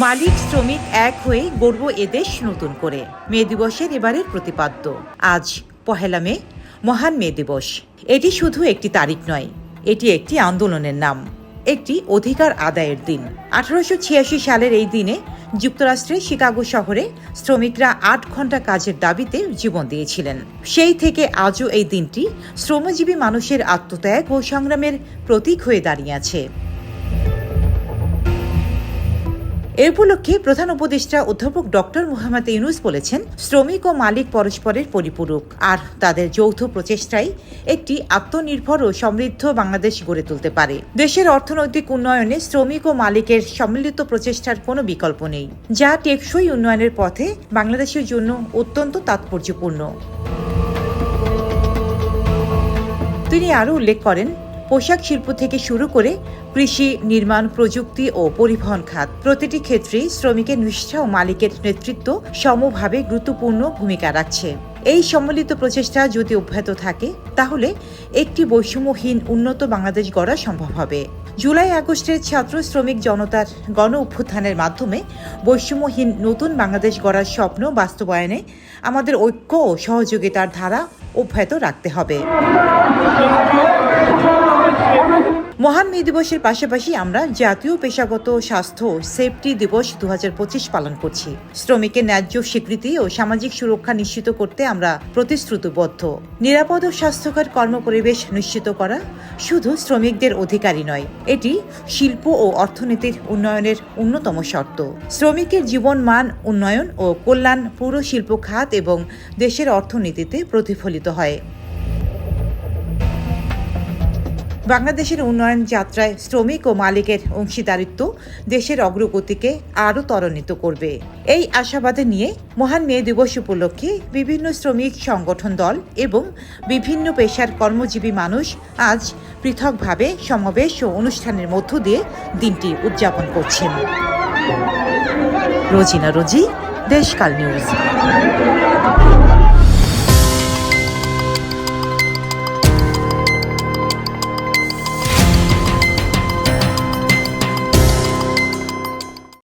মালিক শ্রমিক এক হয়ে গড়ব এদেশ নতুন করে। মে দিবসের এবারের প্রতিপাদ্য। আজ পহেলা মে, মহান মে দিবস। এটি শুধু একটি তারিখ নয়, এটি একটি আন্দোলনের নাম। একটি অধিকার আদায়ের দিন। আঠারোশো ছিয়াশি সালের এই দিনে যুক্তরাষ্ট্রের শিকাগো শহরে শ্রমিকরা আট ঘণ্টা কাজের দাবিতে জীবন দিয়েছিলেন। সেই থেকে আজও এই দিনটি শ্রমজীবী মানুষের আত্মত্যাগ ও সংগ্রামের প্রতীক হয়ে দাঁড়িয়ে আছে। এ উপলক্ষে প্রধান উপদেষ্টা অধ্যাপক ডক্টর মোহাম্মদ ইউনুস বলেছেন, শ্রমিক ও মালিক পরস্পরের পরিপূরক। আর তাদের যৌথ প্রচেষ্টাই একটি আত্মনির্ভর ও সমৃদ্ধ বাংলাদেশ গড়ে তুলতে পারে। দেশের অর্থনৈতিক উন্নয়নে শ্রমিক ও মালিকের সম্মিলিত প্রচেষ্টার কোনো বিকল্প নেই, যা টেকসই উন্নয়নের পথে বাংলাদেশের জন্য অত্যন্ত তাৎপর্যপূর্ণ। তিনি আরও উল্লেখ করেন পোশাক শিল্প থেকে শুরু করে কৃষি, নির্মাণ, প্রযুক্তি ও পরিবহন খাত। প্রতিটি ক্ষেত্রেই শ্রমিকের নিষ্ঠা ও মালিকের নেতৃত্ব সমভাবে গুরুত্বপূর্ণ ভূমিকা রাখছে। এই সম্মিলিত প্রচেষ্টা যদি অব্যাহত থাকে, তাহলে একটি বৈষম্যহীন উন্নত বাংলাদেশ গড়া সম্ভব হবে। জুলাই আগস্টের ছাত্র শ্রমিক জনতার গণ অভ্যুত্থানের মাধ্যমে বৈষম্যহীন নতুন বাংলাদেশ গড়ার স্বপ্ন বাস্তবায়নে আমাদের ঐক্য ও সহযোগিতার ধারা অব্যাহত রাখতে হবে। মহান মে দিবসের পাশাপাশি আমরা জাতীয় পেশাগত স্বাস্থ্য সেফটি দিবস দু হাজার পঁচিশ পালন করছি। শ্রমিকের ন্যায্য স্বীকৃতি ও সামাজিক সুরক্ষা নিশ্চিত করতে আমরা প্রতিশ্রুতিবদ্ধ। নিরাপদ ও স্বাস্থ্যকর কর্মপরিবেশ নিশ্চিত করা শুধু শ্রমিকদের অধিকারই নয়, এটি শিল্প ও অর্থনীতির উন্নয়নের অন্যতম শর্ত। শ্রমিকের জীবন মান উন্নয়ন ও কল্যাণ পুরো শিল্প খাত এবং দেশের অর্থনীতিতে প্রতিফলিত হয়। বাংলাদেশের উন্নয়ন যাত্রায় শ্রমিক ও মালিকের অংশীদারিত্ব দেশের অগ্রগতিকে আরও ত্বরান্বিত করবে। এই আশাবাদে নিয়ে মহান মে দিবস উপলক্ষে বিভিন্ন শ্রমিক সংগঠন দল এবং বিভিন্ন পেশার কর্মজীবী মানুষ আজ পৃথকভাবে সমাবেশ ও অনুষ্ঠানের মধ্য দিয়ে দিনটি উদযাপন করছেন। রোজিনা রোজি, দেশকাল নিউজ।